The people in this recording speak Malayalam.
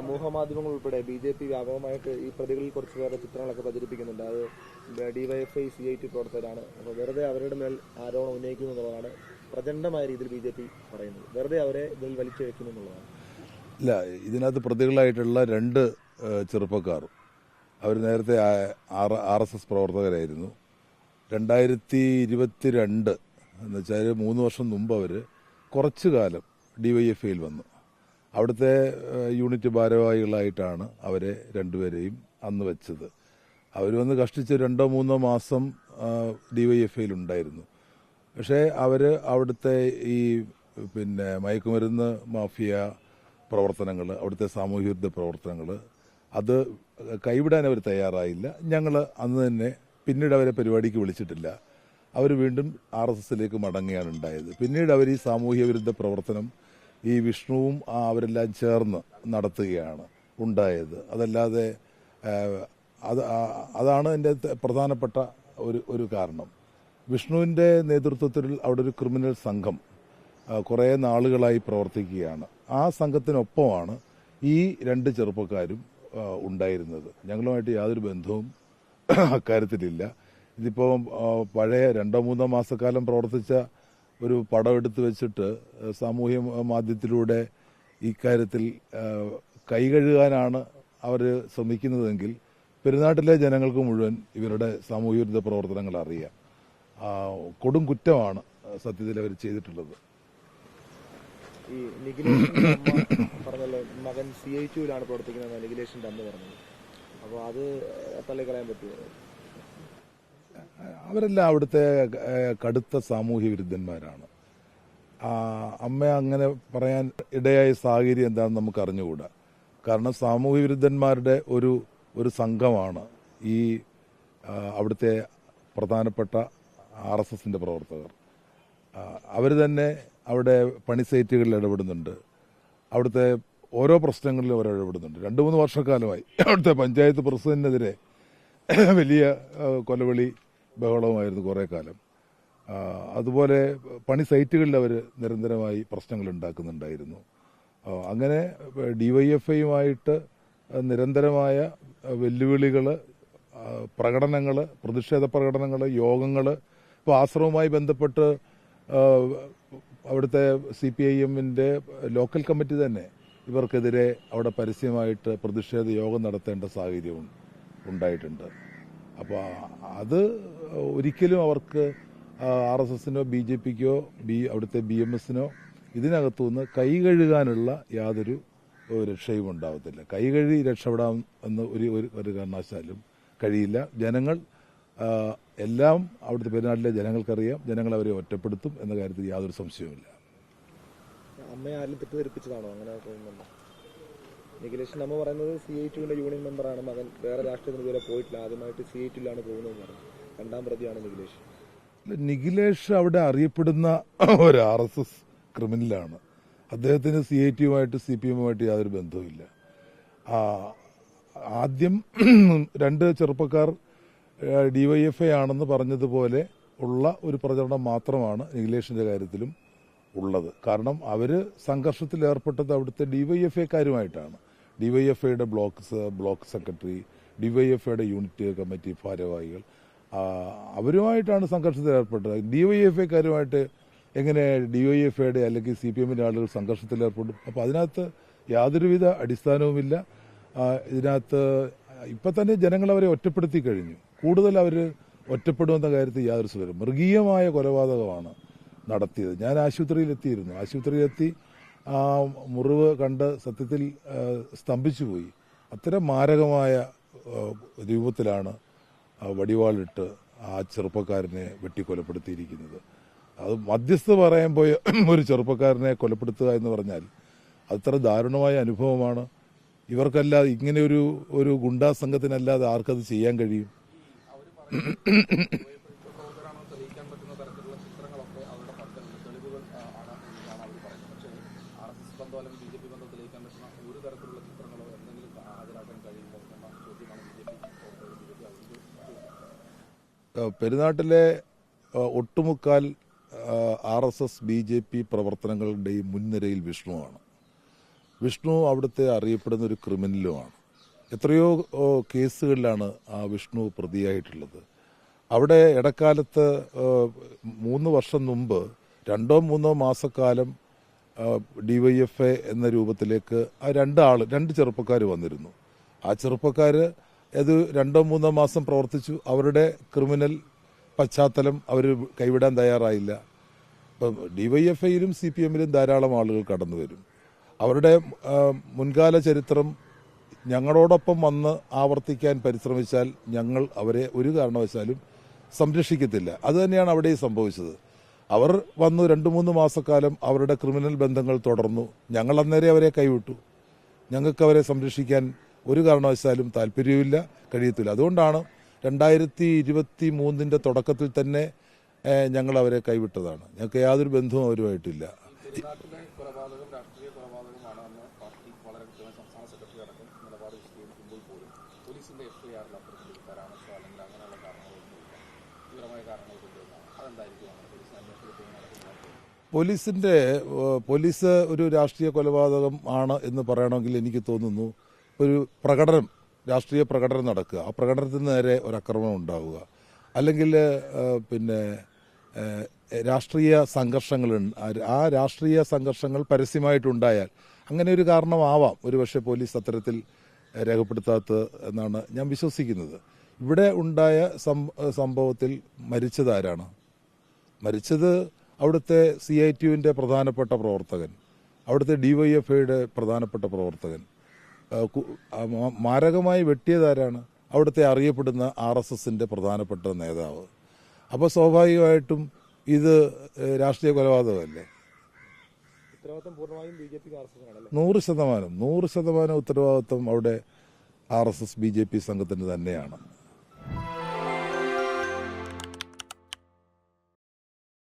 സമൂഹ മാധ്യമങ്ങൾ ഉൾപ്പെടെ ബി ജെ പി വ്യാപകമായിട്ട് ഈ പ്രതികളിൽ കുറച്ച് പേരുടെ ചിത്രങ്ങളൊക്കെ പ്രചരിപ്പിക്കുന്നുണ്ട്. അത് ഡിവൈഎഫ്ഐ സി ഐ ടി പ്രവർത്തകരാണ്. അപ്പോൾ വെറുതെ അവരുടെ മേൽ ആരോപണം ഉന്നയിക്കുന്നു എന്നുള്ളതാണ് പ്രചണ്ഡമായ രീതിയിൽ ബി ജെ പി പറയുന്നത്. വെറുതെ അവരെ ഇതിൽ വലിച്ചു വെക്കുന്നു എന്നുള്ളതാണ്. ഇല്ല ഇതിനകത്ത് പ്രതികളായിട്ടുള്ള രണ്ട് ചെറുപ്പക്കാർ. അവർ നേരത്തെ ആർ എസ് എസ് പ്രവർത്തകരായിരുന്നു. രണ്ടായിരത്തി ഇരുപത്തിരണ്ട് എന്ന് വെച്ചാൽ മൂന്ന് വർഷം മുമ്പ് അവർ കുറച്ചു കാലം ഡിവൈഎഫ്ഐയിൽ വന്നു. അവിടുത്തെ യൂണിറ്റ് ഭാരവാഹികളായിട്ടാണ് അവരെ രണ്ടുപേരെയും അന്ന് വെച്ചത്. അവർ വന്ന് കഷ്ടിച്ച് രണ്ടോ മൂന്നോ മാസം ഡിവൈഎഫ്ഐയിൽ ഉണ്ടായിരുന്നു. പക്ഷേ അവർ അവിടുത്തെ ഈ പിന്നെ മയക്കുമരുന്ന് മാഫിയ പ്രവർത്തനങ്ങൾ അവിടുത്തെ സാമൂഹ്യവിരുദ്ധ പ്രവർത്തനങ്ങൾ അത് കൈവിടാൻ അവർ തയ്യാറായില്ല. ഞങ്ങൾ അന്ന് തന്നെ പിന്നീട് അവരെ പരിപാടിക്ക് വിളിച്ചിട്ടില്ല. അവർ വീണ്ടും ആർ എസ് എസിലേക്ക് മടങ്ങുകയാണ് ഉണ്ടായത്. പിന്നീട് അവർ ഈ സാമൂഹ്യ വിരുദ്ധ പ്രവർത്തനം ഈ വിഷ്ണുവും അവരെല്ലാം ചേർന്ന് നടത്തുകയാണ് ഉണ്ടായത്. അതല്ലാതെ അത് അതാണ് എന്റെ പ്രധാനപ്പെട്ട ഒരു ഒരു കാരണം. വിഷ്ണുവിന്റെ നേതൃത്വത്തിൽ അവിടെ ഒരു ക്രിമിനൽ സംഘം കുറേ നാളുകളായി പ്രവർത്തിക്കുകയാണ്. ആ സംഘത്തിനൊപ്പമാണ് ഈ രണ്ട് ചെറുപ്പക്കാരും ഉണ്ടായിരുന്നത്. ഞങ്ങളുമായിട്ട് യാതൊരു ബന്ധവും അക്കാര്യത്തിലില്ല. ഇതിപ്പോൾ പഴയ രണ്ടോ മൂന്നോ മാസക്കാലം പ്രവർത്തിച്ച ഒരു പടം എടുത്തു വെച്ചിട്ട് സാമൂഹ്യ മാധ്യമത്തിലൂടെ ഇക്കാര്യത്തിൽ കൈകഴുകാനാണ് അവർ ശ്രമിക്കുന്നതെങ്കിൽ പെരുന്നാട്ടിലെ ജനങ്ങൾക്ക് മുഴുവൻ ഇവരുടെ സാമൂഹ്യ വിരുദ്ധ പ്രവർത്തനങ്ങൾ അറിയാം. കൊടും കുറ്റമാണ് സത്യത്തിൽ അവർ ചെയ്തിട്ടുള്ളത്. ഈ മകൻ സി ഐ ടുവിലാണ് പ്രവർത്തിക്കുന്നത് അപ്പോൾ അത് തള്ളിക്കളയാൻ പറ്റുമോ? അവരെല്ലാം അവിടുത്തെ കടുത്ത സാമൂഹ്യ വിരുദ്ധന്മാരാണ്. അമ്മ അങ്ങനെ പറയാൻ ഇടയായ സാഹചര്യം എന്താണെന്ന് നമുക്ക് അറിഞ്ഞുകൂടാ. കാരണം സാമൂഹ്യ വിരുദ്ധന്മാരുടെ ഒരു ഒരു സംഘമാണ് ഈ അവിടുത്തെ പ്രധാനപ്പെട്ട ആർ എസ് എസിന്റെ പ്രവർത്തകർ. അവർ തന്നെ അവിടെ പണി സൈറ്റുകളിൽ ഇടപെടുന്നുണ്ട്. അവിടുത്തെ ഓരോ പ്രശ്നങ്ങളിലും അവർ ഇടപെടുന്നുണ്ട്. രണ്ട് മൂന്ന് വർഷക്കാലമായി അവിടുത്തെ പഞ്ചായത്ത് പ്രസിഡന്റിനെതിരെ വലിയ കൊലവിളി ബഹളവുമായിരുന്നു കുറേ കാലം. അതുപോലെ പണി സൈറ്റുകളിൽ അവർ നിരന്തരമായി പ്രശ്നങ്ങൾ ഉണ്ടാക്കുന്നുണ്ടായിരുന്നു. അങ്ങനെ ഡിവൈഎഫ്ഐയുമായിട്ട് നിരന്തരമായ വെല്ലുവിളികൾ പ്രകടനങ്ങൾ പ്രതിഷേധ പ്രകടനങ്ങൾ യോഗങ്ങൾ ഇപ്പോൾ ആശ്രമവുമായി ബന്ധപ്പെട്ട് അവിടുത്തെ സി പി ഐ എമ്മിന്റെ ലോക്കൽ കമ്മിറ്റി തന്നെ ഇവർക്കെതിരെ അവിടെ പരസ്യമായിട്ട് പ്രതിഷേധ യോഗം നടത്തേണ്ട സാഹചര്യം ഉണ്ടായിട്ടുണ്ട്. അപ്പോൾ അത് ഒരിക്കലും അവർക്ക് ആർ എസ് എസിനോ ബി ജെ പിക്കോ ബി അവിടുത്തെ ബി എം എസിനോ ഇതിനകത്തുനിന്ന് കൈ കഴുകാനുള്ള യാതൊരു രക്ഷയും ഉണ്ടാവത്തില്ല. കൈ കഴുകി രക്ഷപ്പെടാം എന്ന് ഒരു ഒരു- കാരണവശാലും കഴിയില്ല. ജനങ്ങൾ എല്ലാം അവിടുത്തെ പെരുന്നാട്ടിലെ ജനങ്ങൾക്കറിയാം. ജനങ്ങൾ അവരെ ഒറ്റപ്പെടുത്തും എന്ന കാര്യത്തിൽ യാതൊരു സംശയവുമില്ല. അമ്മയെ അങ്ങനെ നിഖിലേഷിന്റെ അമ്മ പറയുന്നത് സി ഐ ടുവിന്റെ യൂണിയൻ മെമ്പറാണ് മകൻ. വേറെ രാഷ്ട്രീയത്തിന് ഇതുവരെ പോയിട്ടില്ല. ആദ്യമായിട്ട് സി ഐ ടുവിലാണ് പോകുന്നതെന്ന് പറഞ്ഞു. രണ്ടാം പ്രതിയാണ് നിഖിലേഷ്. നിഖിലേഷ് അവിടെ അറിയപ്പെടുന്ന ഒരു ആർ എസ് എസ് ക്രിമിനലാണ്. അദ്ദേഹത്തിന് സി ഐ ടിയുമായിട്ട് സി പി എമ്മുമായിട്ട് യാതൊരു ബന്ധവുമില്ല. ആദ്യം രണ്ട് ചെറുപ്പക്കാർ ഡിവൈഎഫ്ഐ ആണെന്ന് പറഞ്ഞതുപോലെ ഉള്ള ഒരു പ്രചരണം മാത്രമാണ് നിഖിലേഷിന്റെ കാര്യത്തിലും ഉള്ളത്. കാരണം അവർ സംഘർഷത്തിൽ ഏർപ്പെട്ടത് അവിടുത്തെ ഡിവൈഎഫ്ഐക്കാരുമായിട്ടാണ് ഡിവൈഎഫ്ഐയുടെ ബ്ലോക്ക് ബ്ലോക്ക് സെക്രട്ടറി ഡിവൈഎഫ്ഐയുടെ യൂണിറ്റ് കമ്മിറ്റി ഭാരവാഹികൾ അവരുമായിട്ടാണ് സംഘർഷത്തിൽ ഏർപ്പെട്ടത്. ഡിവൈഎഫ്ഐക്കാരുമായിട്ട് എങ്ങനെ ഡിവൈഎഫ്ഐയുടെ അല്ലെങ്കിൽ സി പി എമ്മിന്റെ ആളുകൾ സംഘർഷത്തിൽ ഏർപ്പെടും അപ്പോൾ അതിനകത്ത് യാതൊരുവിധ അടിസ്ഥാനവുമില്ല. ഇതിനകത്ത് ഇപ്പൊ തന്നെ ജനങ്ങൾ അവരെ ഒറ്റപ്പെടുത്തി കഴിഞ്ഞു. കൂടുതൽ അവർ ഒറ്റപ്പെടുമെന്ന കാര്യത്തിൽ യാതൊരു സുഖം മൃഗീയമായ കൊലപാതകമാണ് നടത്തിയത്. ഞാൻ ആശുപത്രിയിലെത്തിയിരുന്നു. ആശുപത്രിയിലെത്തി ആ മുറിവ് കണ്ട് സത്യത്തിൽ സ്തംഭിച്ചു പോയി അത്തരം മാരകമായ രൂപത്തിലാണ് വടിവാളിട്ട് ആ ചെറുപ്പക്കാരനെ വെട്ടിക്കൊലപ്പെടുത്തിയിരിക്കുന്നത്. അത് മധ്യസ്ഥ പറയാൻ പോയ ഒരു ചെറുപ്പക്കാരനെ കൊലപ്പെടുത്തുക എന്ന് പറഞ്ഞാൽ അത്ര ദാരുണമായ അനുഭവമാണ്. ഇവർക്കല്ലാതെ ഇങ്ങനെ ഒരു ഒരു ഗുണ്ടാ സംഘത്തിനല്ലാതെ ആർക്കത് ചെയ്യാൻ കഴിയും? ഏഹ് പെരുന്നാട്ടിലെ ഒട്ടുമുക്കാൽ R S S B J P പ്രവർത്തനങ്ങളുടെയും മുൻനിരയിൽ വിഷ്ണുവാണ്. വിഷ്ണു അവിടുത്തെ അറിയപ്പെടുന്ന ഒരു ക്രിമിനലുമാണ്. എത്രയോ കേസുകളിലാണ് ആ വിഷ്ണു പ്രതിയായിട്ടുള്ളത്. അവിടെ ഇടക്കാലത്ത് മൂന്ന് വർഷം മുമ്പ് രണ്ടോ മൂന്നോ മാസക്കാലം ഡി വൈ എ എന്ന രൂപത്തിലേക്ക് ആ രണ്ട് ആൾ രണ്ട് ചെറുപ്പക്കാർ വന്നിരുന്നു. ആ ചെറുപ്പക്കാർ അത് രണ്ടോ മൂന്നോ മാസം പ്രവർത്തിച്ചു. അവരുടെ ക്രിമിനൽ പശ്ചാത്തലം അവർ കൈവിടാൻ തയ്യാറായില്ല. ഇപ്പം ഡിവൈഎഫ്ഐയിലും സി പി എമ്മിലും ധാരാളം ആളുകൾ കടന്നു വരും. അവരുടെ മുൻകാല ചരിത്രം ഞങ്ങളോടൊപ്പം വന്ന് ആവർത്തിക്കാൻ പരിശ്രമിച്ചാൽ ഞങ്ങൾ അവരെ ഒരു കാരണവശാലും സംരക്ഷിക്കത്തില്ല. അതുതന്നെയാണ് അവിടെ സംഭവിച്ചത്. അവർ വന്നു രണ്ടു മൂന്ന് മാസക്കാലം അവരുടെ ക്രിമിനൽ ബന്ധങ്ങൾ തുടർന്നു. ഞങ്ങൾ അന്നേരെ അവരെ കൈവിട്ടു. ഞങ്ങൾക്ക് അവരെ സംരക്ഷിക്കാൻ ഒരു കാരണവശാലും താല്പര്യവുമില്ല കഴിയത്തില്ല അതുകൊണ്ടാണ് രണ്ടായിരത്തി ഇരുപത്തി മൂന്നിന്റെ തുടക്കത്തിൽ തന്നെ ഞങ്ങൾ അവരെ കൈവിട്ടതാണ്. ഞങ്ങൾക്ക് യാതൊരു ബന്ധവും അവരുമായിട്ടില്ല. പോലീസിന്റെ പോലീസ് ഒരു രാഷ്ട്രീയ കൊലപാതകം ആണ് എന്ന് പറയണമെങ്കിൽ എനിക്ക് തോന്നുന്നു ഒരു പ്രകടനം രാഷ്ട്രീയ പ്രകടനം നടക്കുക. ആ പ്രകടനത്തിന് നേരെ ഒരു ആക്രമണം ഉണ്ടാവുക. അല്ലെങ്കിൽ പിന്നെ രാഷ്ട്രീയ സംഘർഷങ്ങൾ ആ- രാഷ്ട്രീയ സംഘർഷങ്ങൾ പരസ്യമായിട്ടുണ്ടായാൽ അങ്ങനെ ഒരു കാരണമാവാം. ഒരുപക്ഷെ പോലീസ് അത്തരത്തിൽ രേഖപ്പെടുത്താത്തത് എന്നാണ് ഞാൻ വിശ്വസിക്കുന്നത്. ഇവിടെ ഉണ്ടായ സംഭവത്തിൽ മരിച്ചത് ആരാണ്? മരിച്ചത് അവിടുത്തെ സി ഐ ടിയുവിന്റെ പ്രധാനപ്പെട്ട പ്രവർത്തകൻ. അവിടുത്തെ ഡിവൈഎഫ്ഐയുടെ പ്രധാനപ്പെട്ട പ്രവർത്തകൻ. മാരകമായി വെട്ടിയതാരാണ് അവിടുത്തെ അറിയപ്പെടുന്ന ആർ എസ് എസിന്റെ പ്രധാനപ്പെട്ട നേതാവ്. അപ്പോൾ സ്വാഭാവികമായിട്ടും ഇത് രാഷ്ട്രീയ കൊലപാതകമല്ലേ? നൂറ് ശതമാനം നൂറ് ശതമാനം ഉത്തരവാദിത്വം അവിടെ R S S B J P സംഘത്തിന് തന്നെയാണ്.